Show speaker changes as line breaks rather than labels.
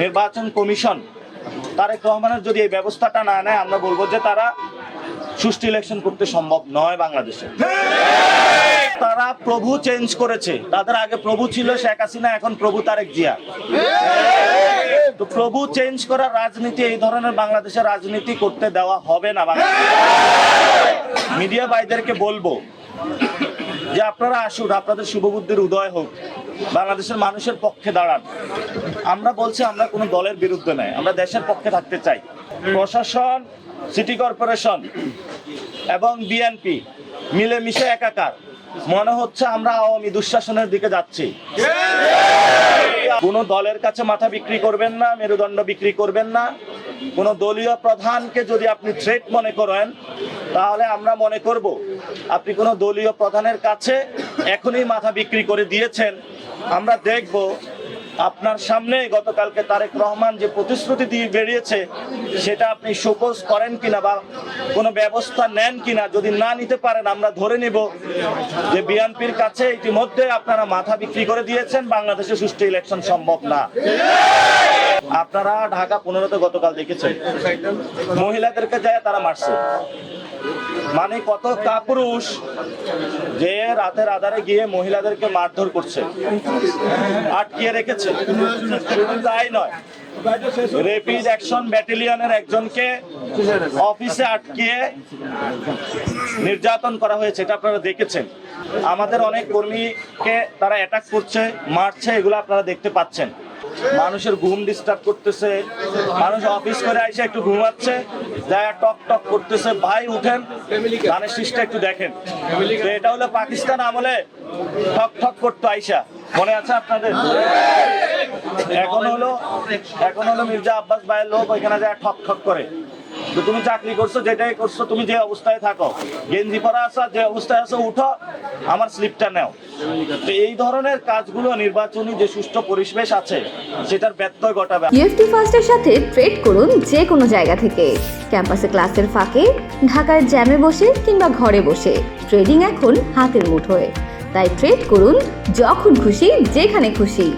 নির্বাচন কমিশন তারেক রহমানের যদি এই ব্যবস্থাটা না নেয়, আমরা বলব যে তারা সুষ্ঠু ইলেকশন করতে সম্ভব নয় বাংলাদেশে। তারা প্রভু চেঞ্জ করেছে। তাদের আগে প্রভু ছিল, শেখ হাসিনা, এখন প্রভু তারেক জিয়া। তো প্রভু চেঞ্জ করার রাজনীতি, এই ধরনের বাংলাদেশের রাজনীতি করতে দেওয়া হবে না মিডিয়া ভাইদেরকে বলব যে আপনারা আসুন, আপনাদের শুভবুদ্ধির উদয় হোক, বাংলাদেশের মানুষের পক্ষে দাঁড়ান। আমরা বলছি আমরা কোনো দলের বিরুদ্ধে নয়, আমরা দেশের পক্ষে থাকতে চাই। প্রশাসন, সিটি কর্পোরেশন এবং বিএনপি মিলেমিশে একাকার। মনে হচ্ছে আমরা আওয়ামী দুঃশাসনের দিকে যাচ্ছি। কোনো দলের কাছে মাথা বিক্রি করবেন না, মেরুদণ্ড বিক্রি করবেন না। কোনো দলীয় প্রধানকে যদি আপনি থ্রেট মনে করেন, তাহলে আমরা মনে করব, আপনি কোনো দলীয় প্রধানের কাছে এখনই মাথা বিক্রি করে দিয়েছেন। আমরা দেখব, আপনার সামনে গতকালকে তারেক রহমান যে প্রতিশ্রুতি দিয়ে বেরিয়েছে, সেটা আপনি শোকজ করেন কিনা বা কোনো ব্যবস্থা নেন কিনা, যদি না নিতে পারেন, আমরা ধরে নিব যে বিএনপির কাছে ইতিমধ্যে আপনারা মাথা বিক্রি করে দিয়েছেন, বাংলাদেশে সুষ্ঠু ইলেকশন সম্ভব না। আপনারা ঢাকা পনেরোতে গতকাল দেখেছেন, মহিলাদেরকে যায় তারা মারছে। মানে কত কাপুরুষ যে রাতের আধারে গিয়ে মহিলাদেরকে মারধর করছে, আটকিয়ে রেখেছে। তাই নয় অ্যাকশন একজনকে অফিসে আটকিয়ে নির্যাতন করা হয়েছে, এটা আপনারা দেখেছেন। আমাদের অনেক কর্মীকে তারা অ্যাটাক করছে, মারছে, এগুলো আপনারা দেখতে পাচ্ছেন। মানুষের ঘুম ডিস্টার্ব করতেছে। মানুষ অফিস করে আইসে একটু ঘুমাচ্ছে, যায় টক টক করতেছে। ভাই, উঠেন, গানের শীষটা একটু দেখেন। তো এটা হলো পাকিস্তান আমলে ঠক ঠক করতো আইসা। মনে আছে আপনাদের? এখন হলো এখন হলো মির্জা আব্বাস ভাইয়ের লোক ওইখানে যায় ঠক ঠক করে। তো তুমি চাকরি করছ, যেটাই করছ, তুমি যে অবস্থায় থাকো, গেঞ্জি পরা আছো, যে অবস্থায় আছো, উঠো, আমার স্লিপটা নাও। তো এই ধরনের কাজগুলো নির্বাচনী যে সুষ্ঠু পরিবেশ আছে, সেটার ব্যত্যয় ঘটাবে
ইউএফটি ফার্স্টের সাথে ট্রেড করুন যে কোনো জায়গা থেকে। ক্যাম্পাসে ক্লাসের ফাঁকে, ঢাকার জ্যামে বসে কিংবা ঘরে বসে। ট্রেডিং এখন হাতের মুঠোয়। তাই ট্রেড করুন যখন খুশি, যেখানে খুশি।